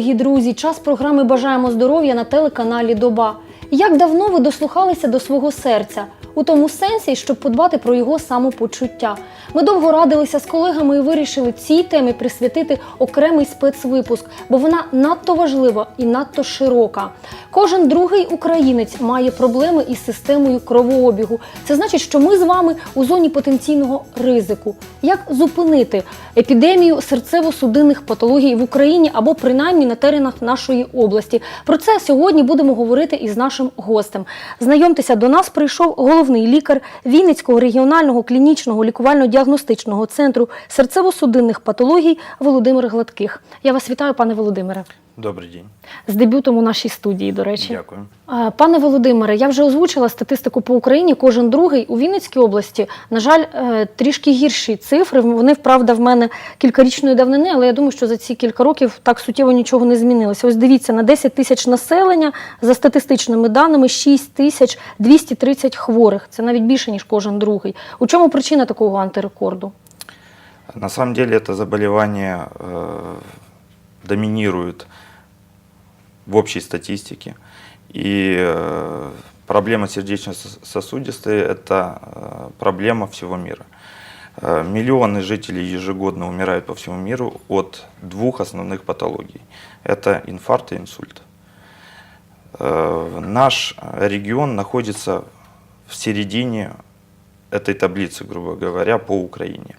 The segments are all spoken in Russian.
дорогі друзі! Час програми Бажаємо здоров'я на телеканалі Доба. Як давно ви дослухалися до свого серця? У тому сенсі, щоб подбати про його самопочуття. Ми довго радилися з колегами і вирішили цій темі присвятити окремий спецвипуск, бо вона надто важлива і надто широка. Кожен другий українець має проблеми із системою кровообігу. Це значить, що ми з вами у зоні потенційного ризику. Як зупинити епідемію серцево-судинних патологій в Україні або принаймні на теренах нашої області? Про це сьогодні будемо говорити із нашим гостем. Знайомтеся, до нас прийшов головний лікар Вінницького регіонального клінічного лікувально-діагностичного центру серцево-судинних патологій Володимир Гладких. Я вас вітаю, пане Володимире, Добрий день. з дебютом у нашій студії, до речі. Дякую. Пане Володимире, я вже озвучила статистику по Україні. Кожен другий у Вінницькій області, на жаль, е, трішки гірші цифри. Вони, правда, в мене кількарічної давнини, але я думаю, що за ці кілька років так суттєво нічого не змінилося. Ось дивіться, на 10 тисяч населення, за статистичними даними, 6 тисяч 230 хворих. Це навіть більше, ніж кожен другий. У чому причина такого антирекорду? На самом деле это заболевание э, доминирует в общей статистике. И э, проблема сердечно-сосудистой – это э, проблема всего мира. Э, Миллионы жителей ежегодно умирают по всему миру от двух основных патологий. Это инфаркт и инсульт. Наш регион находится в середине этой таблицы, грубо говоря, по Украине.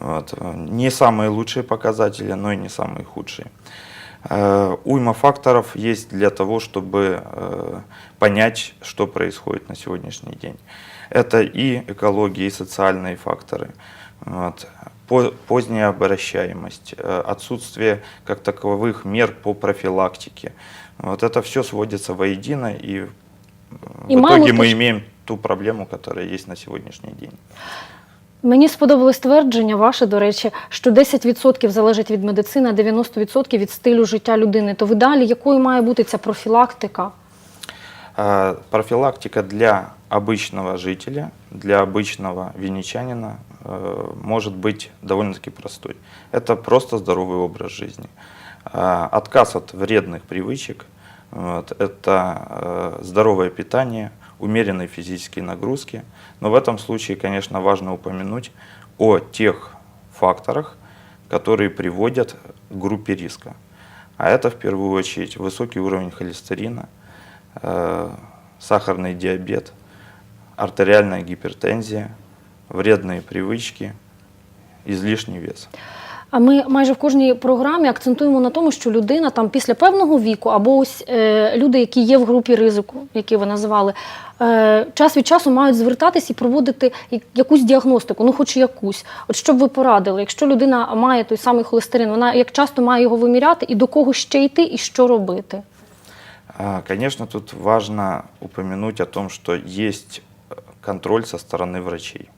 Вот. Не самые лучшие показатели, но и не самые худшие. Э, Уйма факторов есть для того, чтобы э, понять, что происходит на сегодняшний день. Это и экология, и социальные факторы. Вот. По- Поздняя обращаемость, э, отсутствие как таковых мер по профилактике. Вот это все сводится воедино, и, И в итоге мы имеем ту проблему, которая есть на сегодняшний день. Мені сподобалось твердження ваше, до речі, що 10% залежить від медицини, а 90% від стилю життя людини. То в ідеалі якою має бути ця профілактика? А, Профилактика для обычного жителя, для обычного винничанина э, может быть довольно-таки простой. Это просто здоровый образ жизни. А, Отказ от вредных привычек, вот, это э, здоровое питание, умеренные физические нагрузки. Но в этом случае, конечно, важно упомянуть о тех факторах, которые приводят к группе риска. А это в первую очередь высокий уровень холестерина, э, сахарный диабет, артериальная гипертензия, вредные привычки, излишний вес. А ми майже в кожній програмі акцентуємо на тому, що людина там після певного віку, або ось е, люди, які є в групі ризику, які ви назвали, е, час від часу мають звертатись і проводити якусь діагностику, ну хоч якусь. От що б ви порадили, якщо людина має той самий холестерин, вона як часто має його виміряти, і до кого ще йти, і що робити? Конечно, тут важно упомянуть о том, что есть контроль со стороны врачей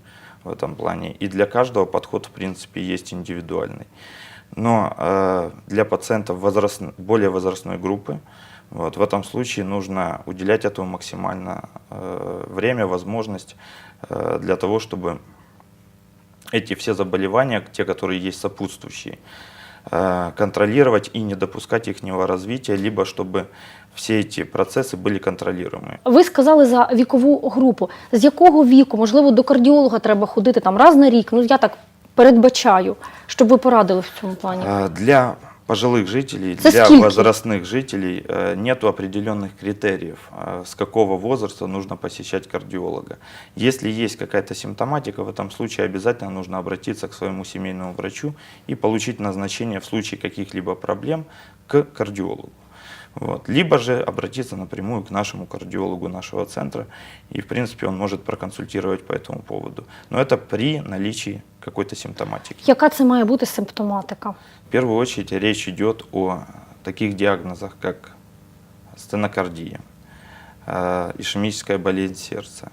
в этом плане. И для каждого подход, в принципе, есть индивидуальный. Но э, для пациентов возраст, более возрастной группы, вот, в этом случае нужно уделять этому максимально э, время, возможность э, для того, чтобы эти все заболевания, те, которые есть сопутствующие, э, контролировать и не допускать их развития, либо чтобы все эти процессы были контролируемы. Ви сказали за вікову групу. З якого віку, можливо, до кардіолога треба ходити там раз на рік? Ну я так передбачаю, щоб ви порадили в цьому плані. Э, Для пожилых жителей, Это для скільки? возрастных жителей э, нет определенных критериев, э, с какого возраста нужно посещать кардиолога. Если есть какая-то симптоматика, в этом случае обязательно нужно обратиться к своему семейному врачу и получить назначение в случае каких-либо проблем к кардиологу. Вот. Либо же обратиться напрямую к нашему кардиологу нашего центра, и в принципе он может проконсультировать по этому поводу. Но это при наличии какой-то симптоматики. Яка це має бути симптоматика? В первую очередь речь идет о таких диагнозах, как стенокардия, э, ишемическая болезнь сердца.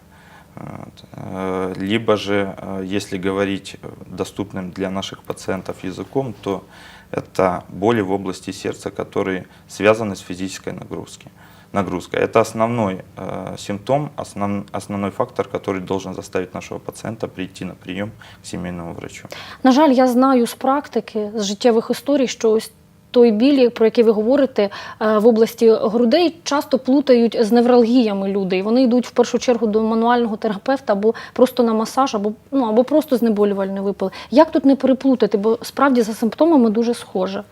Вот. Э, Либо же, э, если говорить доступным для наших пациентов языком, то это боли в области сердца, которые связаны с физической нагрузки. нагрузкой. Это основной э, симптом, основ- основной фактор, который должен заставить нашего пациента прийти на прием к семейному врачу. На жаль, я знаю з практики, з життєвих історій, що ось той біль, про який ви говорите, е, в області грудей часто плутають з невралгіями люди. І вони йдуть в першу чергу до мануального терапевта або просто на масаж, або ну або просто знеболювальний випил. Як тут не переплутати? Бо справді за симптомами дуже схоже.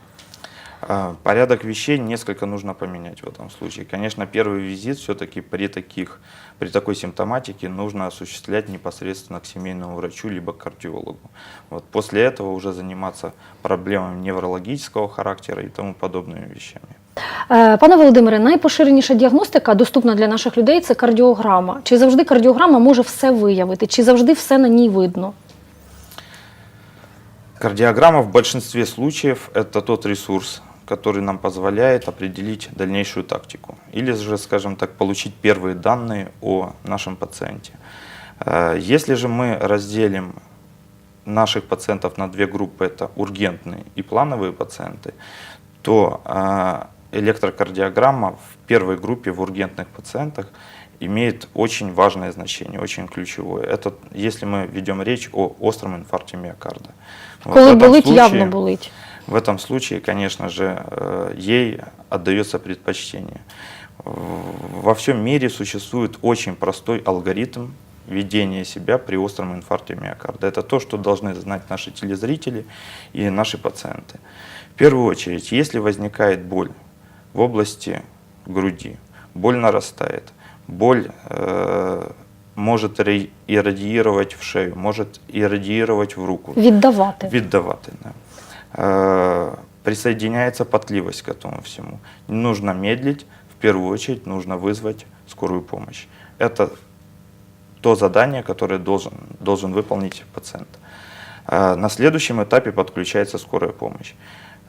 А, Порядок вещей несколько нужно поменять в этом случае. Конечно, первый визит все-таки при таких, при такой симптоматике нужно осуществлять непосредственно к семейному врачу либо к кардиологу. Вот после этого уже заниматься проблемами неврологического характера и тому подобными вещами. Е, Пане Володимире, найпоширеніша діагностика, доступна для наших людей, це кардіограма. Чи завжди кардіограма може все виявити? Чи завжди все на ній видно? Кардиограмма в большинстве случаев это тот ресурс, который нам позволяет определить дальнейшую тактику. Или же, скажем так, получить первые данные о нашем пациенте. Э, Если же мы разделим наших пациентов на две группы, это ургентные и плановые пациенты, то э, электрокардиограмма в первой группе в ургентных пациентах имеет очень важное значение, очень ключевое. Это если мы ведем речь о остром инфаркте миокарда. Вот Коли этом болить, случае- явно болить. В этом случае, конечно же, э, ей отдается предпочтение. Во всем мире существует очень простой алгоритм ведения себя при остром инфаркте миокарда. Это то, что должны знать наши телезрители и наши пациенты. В первую очередь, если возникает боль в области груди, боль нарастает, боль э, может иррадиировать в шею, может иррадиировать в руку, Віддавати. Віддавати, да. Э, Присоединяется потливость к этому всему. Не нужно медлить, в первую очередь нужно вызвать скорую помощь. Это то задание, которое должен, должен выполнить пациент. Э, На следующем этапе подключается скорая помощь.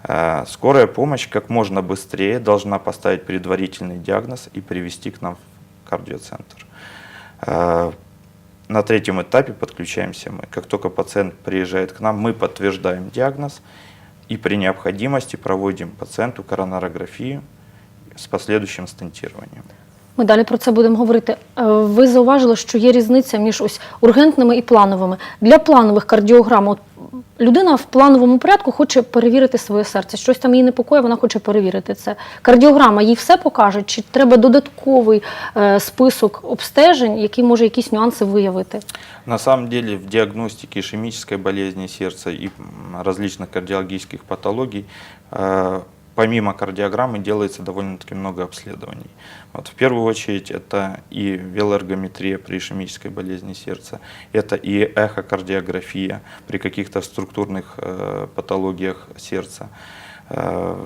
Э, Скорая помощь как можно быстрее должна поставить предварительный диагноз и привести к нам в кардиоцентр. На третьем этапе подключаемся мы. Как только пациент приезжает к нам, мы подтверждаем диагноз и при необходимости проводим пациенту коронарографию с последующим стентированием. Ми далі про це будемо говорити. Е, Ви зауважили, що є різниця між ось ургентними і плановими. Для планових кардіограм от людина в плановому порядку хоче перевірити своє серце. Щось там її непокоє, вона хоче перевірити це. Кардіограма їй все покаже, чи треба додатковий е, список обстежень, який може якісь нюанси виявити. На самом деле в діагностиці ишемической болезни серця і м, различных кардиологических патологий э, помимо кардиограммы делается довольно-таки много обследований. Вот в первую очередь это и велоэргометрия при ишемической болезни сердца, это и эхокардиография при каких-то структурных э, патологиях сердца. Э,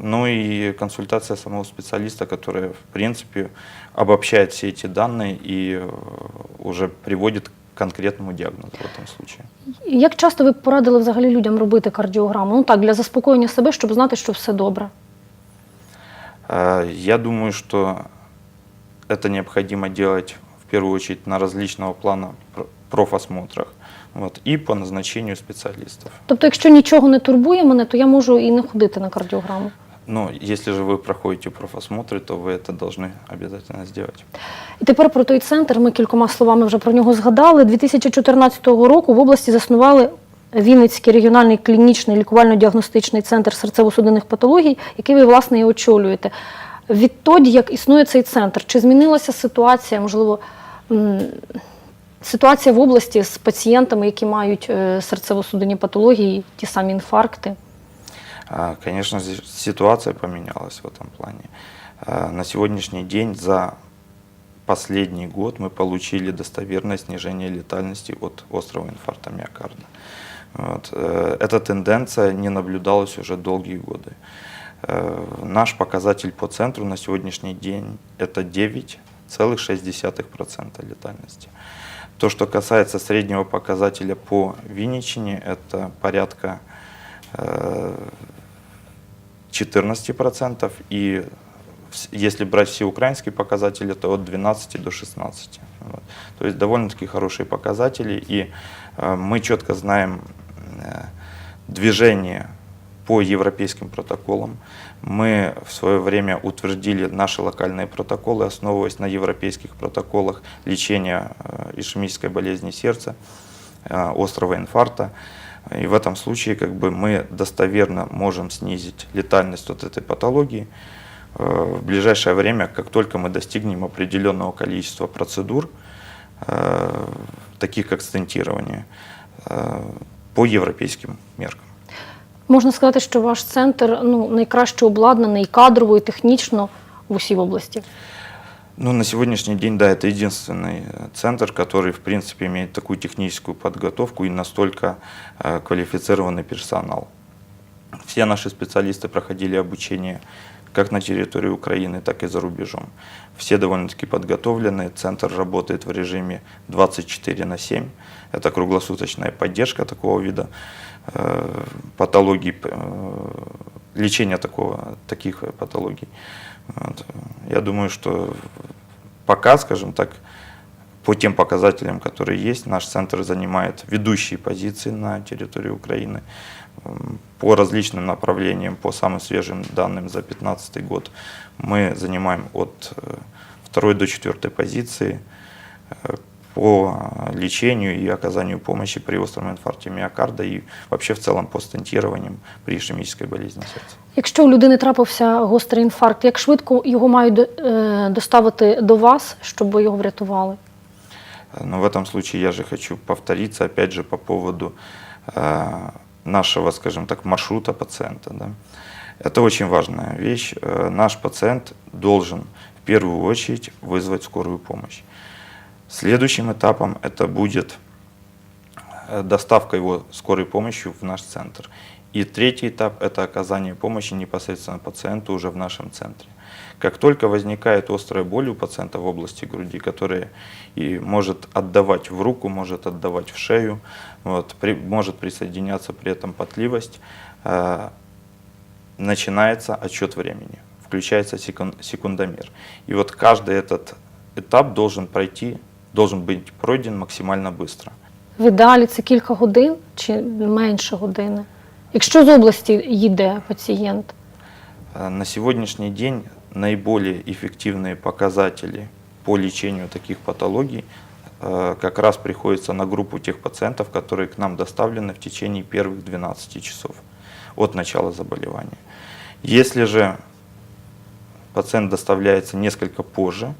Ну и консультация самого специалиста, которая, в принципе, обобщает все эти данные и э, уже приводит конкретному диагнозу в этом случае. Як часто ви б порадили взагалі людям робити кардіограму? Ну так, для заспокоєння себе, щоб знати, що все добре. Э, Я думаю, что это необходимо делать в первую очередь на различного плана пр- профосмотрах вот, и по назначению специалистов. Тобто, якщо нічого не турбує мене, то я можу і не ходити на кардіограму. Но если же вы проходите профосмотры, то вы это должны обязательно сделать. І тепер про той центр. Ми кількома словами вже про нього згадали. 2014 року в області заснували Вінницький регіональний клінічний лікувально-діагностичний центр серцево-судинних патологій, який ви власне і очолюєте. Відтоді, як існує цей центр, чи змінилася ситуація, можливо, м, ситуація в області з пацієнтами, які мають е, серцево-судинні патології, ті самі інфаркти? А, Конечно, ситуация поменялась в этом плане. А, На сегодняшний день за последний год мы получили достоверное снижение летальности от острого инфаркта миокарда. Вот. э, Эта тенденция не наблюдалась уже долгие годы. Э, Наш показатель по центру на сегодняшний день это 9,6% летальности. То, что касается среднего показателя по Винничине, это порядка э, 14%, и если брать все украинские показатели, то от 12 до 16. Вот. То есть довольно-таки хорошие показатели, и э, мы четко знаем э, движение по европейским протоколам. Мы в свое время утвердили наши локальные протоколы, основываясь на европейских протоколах лечения э, ишемической болезни сердца, э, острого инфаркта. И в этом случае как бы мы достоверно можем снизить летальность вот этой патологии э, в ближайшее время, как только мы достигнем определенного количества процедур, э, таких как стентирование, э, по европейским меркам. Можна сказати, що ваш центр ну, найкраще обладнаний і кадрово, і технічно в усій області. Ну, на сегодняшний день, да, это единственный э, центр, который, в принципе, имеет такую техническую подготовку и настолько э, квалифицированный персонал. Все наши специалисты проходили обучение как на территории Украины, так и за рубежом. Все довольно-таки подготовлены, центр работает в режиме 24 на 7. Это круглосуточная поддержка такого вида э, патологий, э, лечения такого, таких патологий. Вот. Я думаю, что пока, скажем так, по тем показателям, которые есть, наш центр занимает ведущие позиции на территории Украины. По различным направлениям, по самым свежим данным за 2015 год, мы занимаем от э, второй до четвертой позиции э, по э, лечению и оказанию помощи при остром инфаркте миокарда и вообще в целом по стентированиям при ишемической болезни сердца. Якщо у людини трапився гострий інфаркт, як швидко його мають до- е, доставити до вас, щоб ви його врятували? Но в этом случае я же хочу повториться, опять же, по поводу э, нашего, скажем так, маршрута пациента. Да? Это очень важная вещь. Э, Наш пациент должен в первую очередь вызвать скорую помощь. Следующим этапом это будет э, доставка его скорой помощью в наш центр. И третий этап – это оказание помощи непосредственно пациенту уже в нашем центре. Как только возникает острая боль у пациента в области груди, которая и может отдавать в руку, может отдавать в шею, вот, при- может присоединяться при этом потливость, э, начинается отсчет времени, включается секун- секундомер. И вот каждый этот этап должен пройти, должен быть пройден максимально быстро. В ідеалі це кілька годин чи менше години? Якщо з області їде пацієнт, Э, На сегодняшний день наиболее эффективные показатели по лечению таких патологий э, как раз приходится на группу тех пациентов, которые к нам доставлены в течение первых 12 часов от начала заболевания. Если же пациент доставляется несколько позже, э,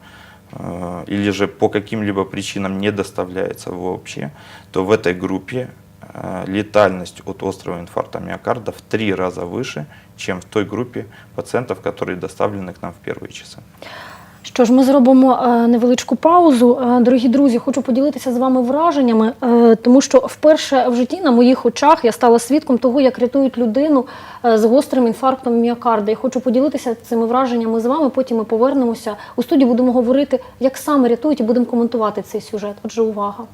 или же по каким-либо причинам не доставляется вообще, то в этой группе э, летальность от острого инфаркта миокарда в три раза выше, чем в той группе пациентов, которые доставлены к нам в первые часы. Що ж, ми зробимо е, невеличку паузу. Е, Дорогі друзі, хочу поділитися з вами враженнями, е, тому що вперше в житті на моїх очах я стала свідком того, як рятують людину з гострим інфарктом міокарда. І хочу поділитися цими враженнями з вами. Потім ми повернемося у студію. Будемо говорити, як саме рятують, і будемо коментувати цей сюжет. Отже, увага.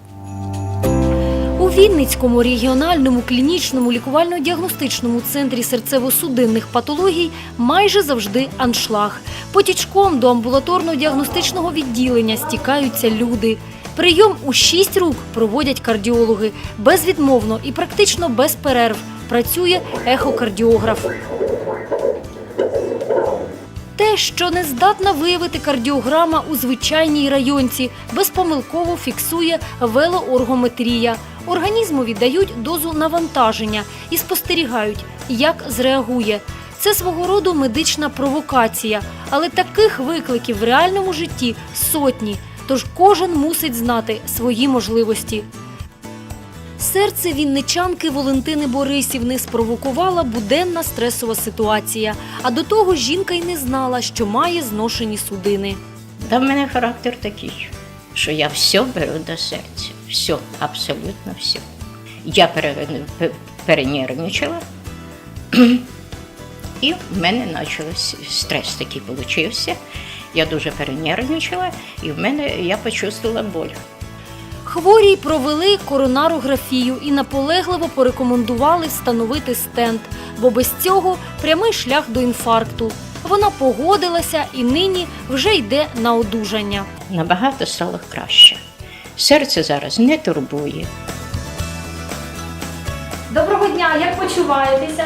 У Вінницькому регіональному клінічному лікувально-діагностичному центрі серцево-судинних патологій майже завжди аншлаг. Потічком до амбулаторно-діагностичного відділення стікаються люди. Прийом у шість рук проводять кардіологи безвідмовно і практично без перерв. Працює ехокардіограф. Те, що не здатна виявити кардіограма у звичайній районці, безпомилково фіксує велооргометрія. Організмові дають дозу навантаження і спостерігають, як зреагує. Це свого роду медична провокація, але таких викликів в реальному житті сотні. Тож кожен мусить знати свої можливості. Серце вінничанки Валентини Борисівни спровокувала буденна стресова ситуація. А до того жінка й не знала, що має зношені судини. Та в мене характер такий, що я все беру до серця. Все, абсолютно все. Я пере, перенервничала, і в мене почався стрес такий получився. Я дуже перенервничала, і в мене я почувствувала боль. Хворій провели коронарографію і наполегливо порекомендували встановити стенд, бо без цього прямий шлях до інфаркту. Вона погодилася і нині вже йде на одужання. Набагато стало краще. Серце зараз не турбує. Доброго дня, як почуваєтеся?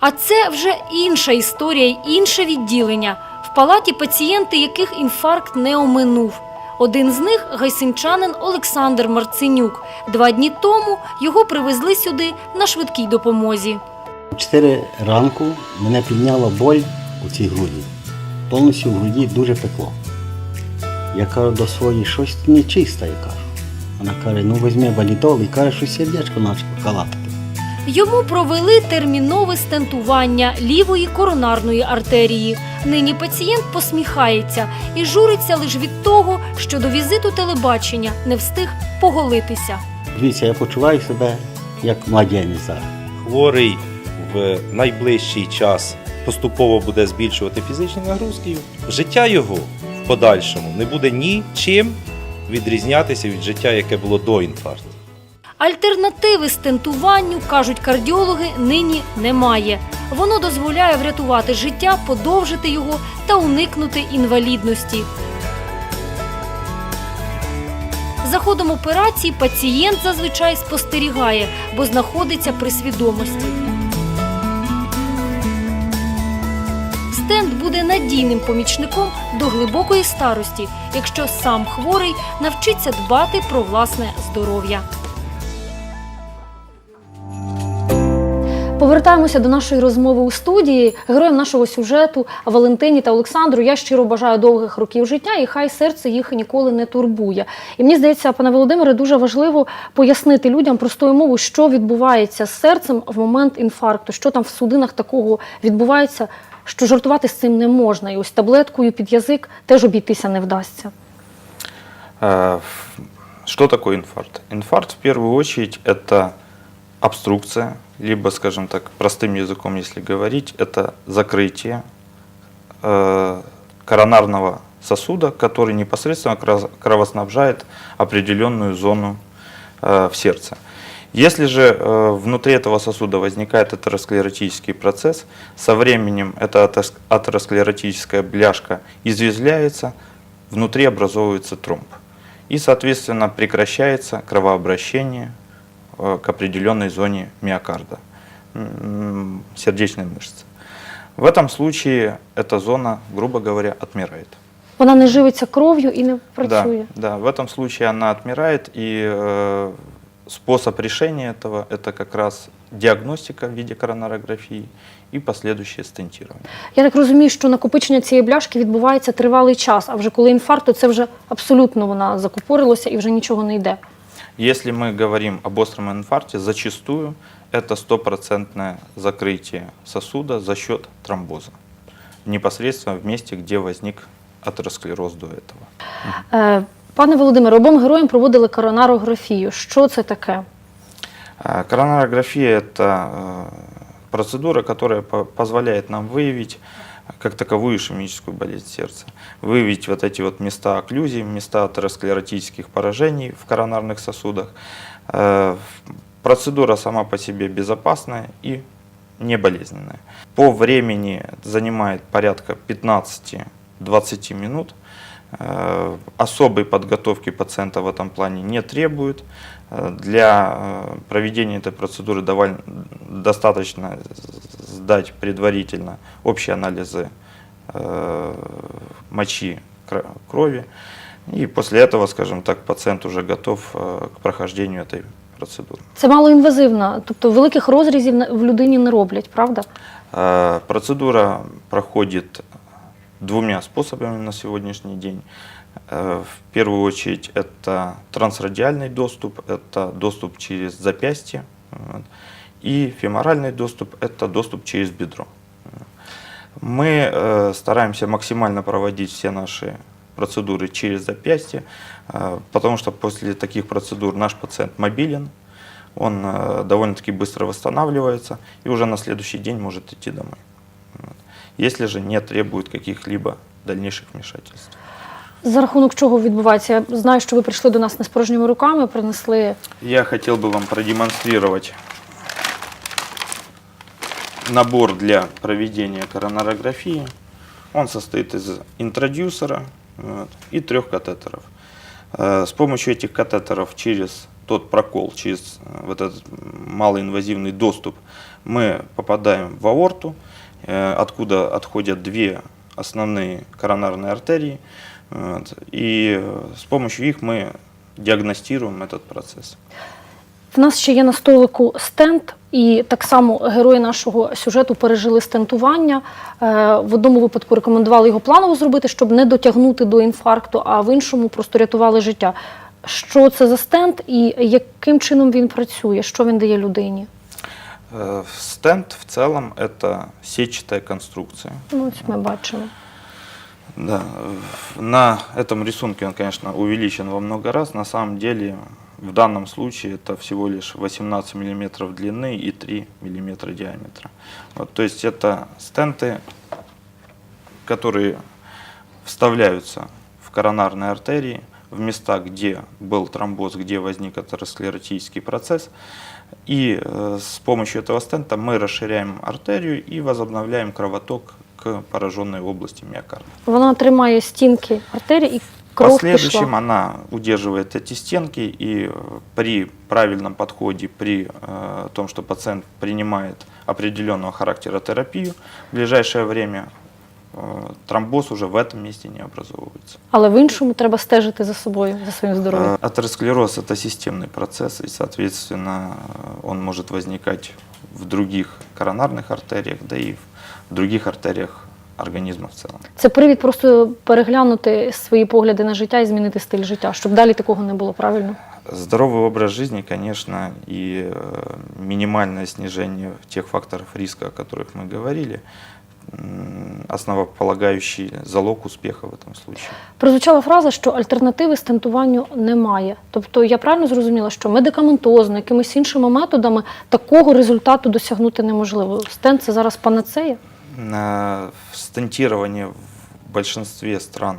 А це вже інша історія інше відділення. В палаті пацієнти, яких інфаркт не оминув. Один з них гайсинчанин Олександр Марценюк. Два дні тому його привезли сюди на швидкій допомозі. 4 ранку мене підняла боль у цій груді. Повністю в груді дуже пекло. Я кажу до своєї, щось нечисте, я кажу. Вона каже, ну візьми валідол і каже, що сердечко почало калатати. Йому провели термінове стентування лівої коронарної артерії. Нині пацієнт посміхається і журиться лише від того, що до візиту телебачення не встиг поголитися. Дивіться, я почуваю себе як младенець хворий в найближчий час поступово буде збільшувати фізичні нагрузки, життя його в подальшому не буде нічим відрізнятися від життя, яке було до інфаркту. Альтернативи стентуванню, кажуть кардіологи, нині немає. Воно дозволяє врятувати життя, подовжити його та уникнути інвалідності. За ходом операції пацієнт зазвичай спостерігає, бо знаходиться при свідомості. Стенд буде надійним помічником до глибокої старості, якщо сам хворий навчиться дбати про власне здоров'я. Повертаємося до нашої розмови у студії. Героям нашого сюжету Валентині та Олександру я щиро бажаю довгих років життя, і хай серце їх ніколи не турбує. І мені здається, пане Володимире, дуже важливо пояснити людям простою мовою, що відбувається з серцем в момент інфаркту, що там в судинах такого відбувається, що жартувати з цим не можна. І ось таблеткою під язик теж обійтися не вдасться. Ф- Что такое инфаркт? Инфаркт в первую очередь это обструкция, либо, скажем так, простым языком, если говорить, это закрытие э, коронарного сосуда, который непосредственно кровоснабжает определенную зону э, в сердце. Если же э, внутри этого сосуда возникает атеросклеротический процесс, со временем эта атерос- атеросклеротическая бляшка извязляется, внутри образовывается тромб. И, соответственно, прекращается кровообращение к определенной зоне миокарда, м, сердечной мышцы. В этом случае эта зона, грубо говоря, отмирает. Вона не живиться кров'ю і не працює. Да, да, в этом случае она отмирает, и э, способ решения этого это как раз диагностика в виде коронарографии и последующее стентирование. Я так розумію, що накопичення цієї бляшки відбувається тривалий час, а вже коли інфаркт, то це вже абсолютно вона закупорилася і вже нічого не йде. Если мы говорим об остром инфаркте, зачастую это стопроцентное закрытие сосуда за счет тромбоза. Непосредственно в месте, где возник атеросклероз до этого. Пане Володимире, обом героям проводили коронарографію. Що це таке? Коронарография – это процедура, которая по- позволяет нам выявить как таковую ишемическую болезнь сердца. Выявить вот эти вот места окклюзии, места атеросклеротических поражений в коронарных сосудах. Э, Процедура сама по себе безопасная и не болезненная. По времени занимает порядка 15-20 минут. Э, Особой подготовки пациента в этом плане не требует. Э, Для э, проведения этой процедуры довольно достаточно сдать предварительно общие анализы э, мочи, кр- крови. И после этого, скажем так, пациент уже готов э, к прохождению этой процедуры. Це малоінвазивно, тобто великих розрізів на- в людині не роблять, правда? Э, Процедура проходит двумя способами на сегодняшний день. Э, В первую очередь это трансрадиальный доступ, это доступ через запястье. И феморальный доступ – это доступ через бедро. Мы э, стараемся максимально проводить все наши процедуры через запястье, э, потому что после таких процедур наш пациент мобилен, он довольно-таки быстро восстанавливается и уже на следующий день может идти домой Вот. Если же не требует каких-либо дальнейших вмешательств. За рахунок чого відбувається? Я знаю, що ви прийшли до нас не з порожніми руками, принесли Я хотел бы вам продемонстрировать набор для проведения коронарографии. Он состоит из интродюсера вот, и трех катетеров. Э, С помощью этих катетеров через тот прокол, через э, вот этот малоинвазивный доступ мы попадаем в аорту, э, откуда отходят две основные коронарные артерии, вот, и э, с помощью их мы диагностируем этот процесс. В нас ще є на столику стенд, і так само герої нашого сюжету пережили стентування. Е, В одному випадку рекомендували його планово зробити, щоб не дотягнути до інфаркту, а в іншому просто рятували життя. Що це за стенд і яким чином він працює? Що він дає людині? Э, Стенд в целом это сетчатая конструкция. Ну, ось ми бачимо. Да, на этом рисунке он, конечно, увеличен во много раз. На самом деле, в данном случае это всего лишь 18 мм длины и 3 мм диаметра. Вот, то есть это стенты, которые вставляются в коронарные артерии, в места, где был тромбоз, где возник атеросклеротический процесс. И э, с помощью этого стента мы расширяем артерию и возобновляем кровоток к пораженной области миокарда. Вона тримає стінки артерії і В кров последующем пішла. она удерживает эти стенки, и э, при правильном подходе, при э, том, что пациент принимает определенного характера терапию, в ближайшее время э, тромбоз уже в этом месте не образовывается. Але в іншому треба стежити за собою, за своїм здоров'ям. Э, Атеросклероз – это системный процесс, и, соответственно, э, он может возникать в других коронарных артериях, да и в других артериях организма в целом. Це привід просто переглянути свої погляди на життя і змінити стиль життя, щоб далі такого не було правильно. Здоровый образ жизни, конечно, и э, минимальное снижение тех факторов риска, о которых мы говорили, м, основополагающий залог успеха в этом случае. Прозвучала фраза, що альтернативи стентуванню немає. Тобто я правильно зрозуміла, що медикаментозно, якимись іншими методами такого результату досягнути неможливо. Стент це зараз панацея. На- Стентирование в большинстве стран,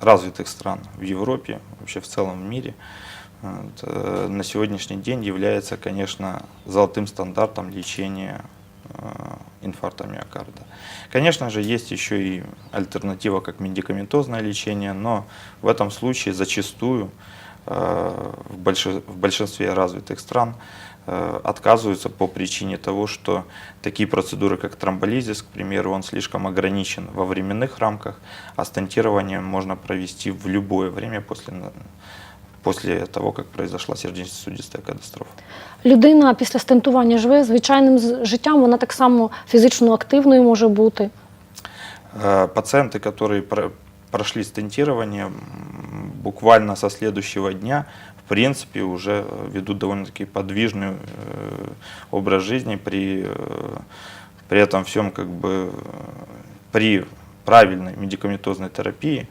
развитых стран в Европе, вообще в целом в мире, вот, э, на сегодняшний день является, конечно, золотым стандартом лечения э, инфаркта миокарда. Конечно же, есть еще и альтернатива как медикаментозное лечение, но в этом случае зачастую э, в большинстве развитых стран э, отказываются по причине того, что такие процедуры, как тромболизис, к примеру, он слишком ограничен во временных рамках, а стентирование можно провести в любое время после, на- после того, как произошла сердечно-сосудистая катастрофа. Людина після стентування живе звичайним з- життям, вона так само фізично активною може бути. Э, Пациенты, которые про- прошли стентирование, м, буквально со следующего дня, в принципе, уже э, ведут довольно-таки подвижный э, образ жизни при, э, при этом всем как бы э, при правильной медикаментозной терапии э,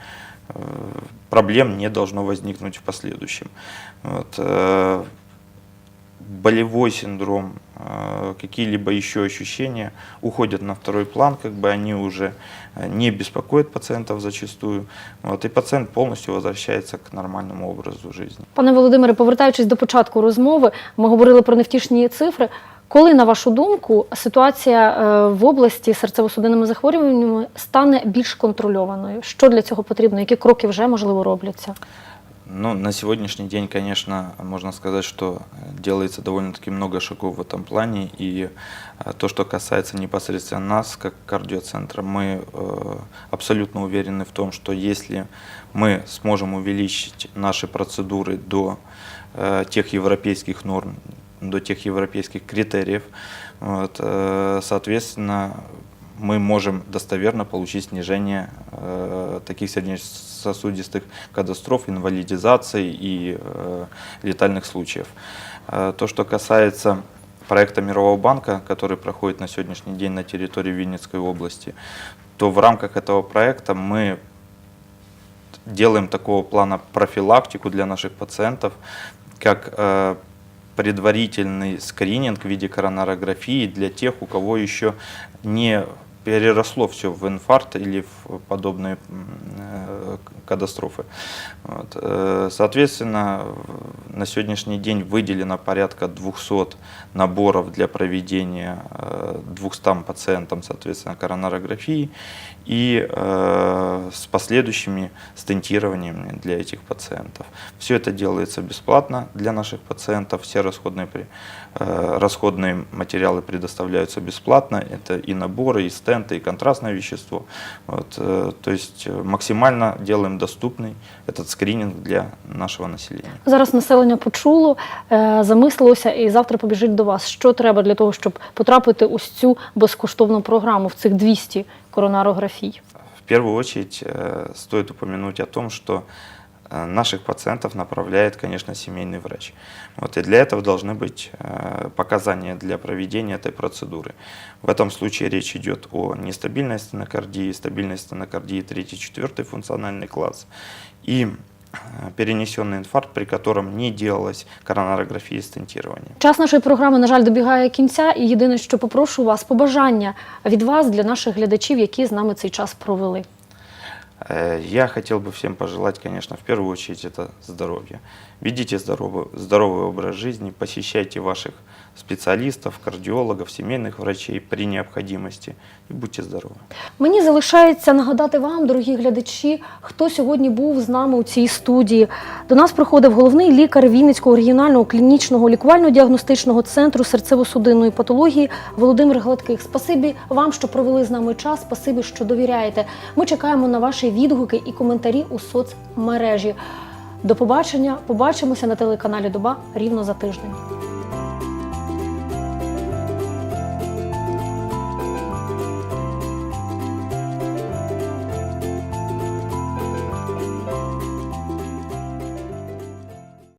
проблем не должно возникнуть в последующем. Вот, э, болевой синдром, э, какие-либо еще ощущения уходят на второй план, как бы они уже э, не беспокоят пациентов зачастую. Вот, и пациент полностью возвращается к нормальному образу жизни. Пане Володимире, повертаючись до початку розмови, ми говорили про невтішні цифри. Коли, на вашу думку, ситуація е, в області з серцево-судинними захворюваннями стане більш контрольованою? Що для цього потрібно? Які кроки вже можливо робляться? Ну, на сегодняшний день, конечно, можно сказать, что э, делается довольно-таки много шагов в этом плане. И э, то, что касается непосредственно нас, как кардиоцентра, мы э, абсолютно уверены в том, что если мы сможем увеличить наши процедуры до э, тех европейских норм, до тех европейских критериев, вот, э, соответственно, мы можем достоверно получить снижение э, таких сердечно-сосудистых катастроф, инвалидизаций и э, летальных случаев. Э, то, что касается проекта Мирового банка, который проходит на сегодняшний день на территории Винницкой области, то в рамках этого проекта мы делаем такого плана профилактику для наших пациентов, как э, предварительный скрининг в виде коронарографии для тех, у кого еще не переросло все в инфаркт или в подобные э, катастрофы. Вот. Э, Соответственно, на сегодняшний день выделено порядка 200 наборов для проведения э, 200 пациентам, соответственно, коронарографии и э, с последующими стентированиями для этих пациентов. Все это делается бесплатно для наших пациентов, все расходные, при- э, расходные материалы предоставляются бесплатно, это и наборы, и стенты, стенты и контрастное вещество. Вот, э, то есть э, максимально делаем доступный этот скрининг для нашего населения. Зараз населення почуло, е, замислилося і завтра побіжить до вас. Що треба для того, щоб потрапити ось цю безкоштовну програму в цих 200 коронарографій? В первую очередь э, стоит упомянуть о том, что э, наших пациентов направляет, конечно, семейный врач. Вот, и для этого должны быть э, показания для проведения этой процедуры. В этом случае речь идет о нестабильной стенокардии, стабильной стенокардии 3-4 функциональный класс и э, перенесенный инфаркт, при котором не делалась коронарография и стентирование. Час нашої програми, на жаль, добігає кінця, і єдине, що попрошу вас, побажання від вас для наших глядачів, які з нами цей час провели. Э, Я хотел бы всем пожелать, конечно, в первую очередь это здоровье. Ведите здоровый, здоровый образ жизни, посещайте ваших специалистов, кардиологов, семейных врачей при необходимости и будьте здоровы. Мені залишається нагадати вам, дорогі глядачі, хто сьогодні був з нами у цій студії. До нас приходив головний лікар Вінницького регіонального клінічного лікувально-діагностичного центру серцево-судинної патології Володимир Гладких. Спасибі вам, що провели з нами час. Спасибі, що довіряєте. Ми чекаємо на ваші відгуки і коментарі у соцмережі. До побачення. Побачимося на телеканалі Доба рівно за тиждень.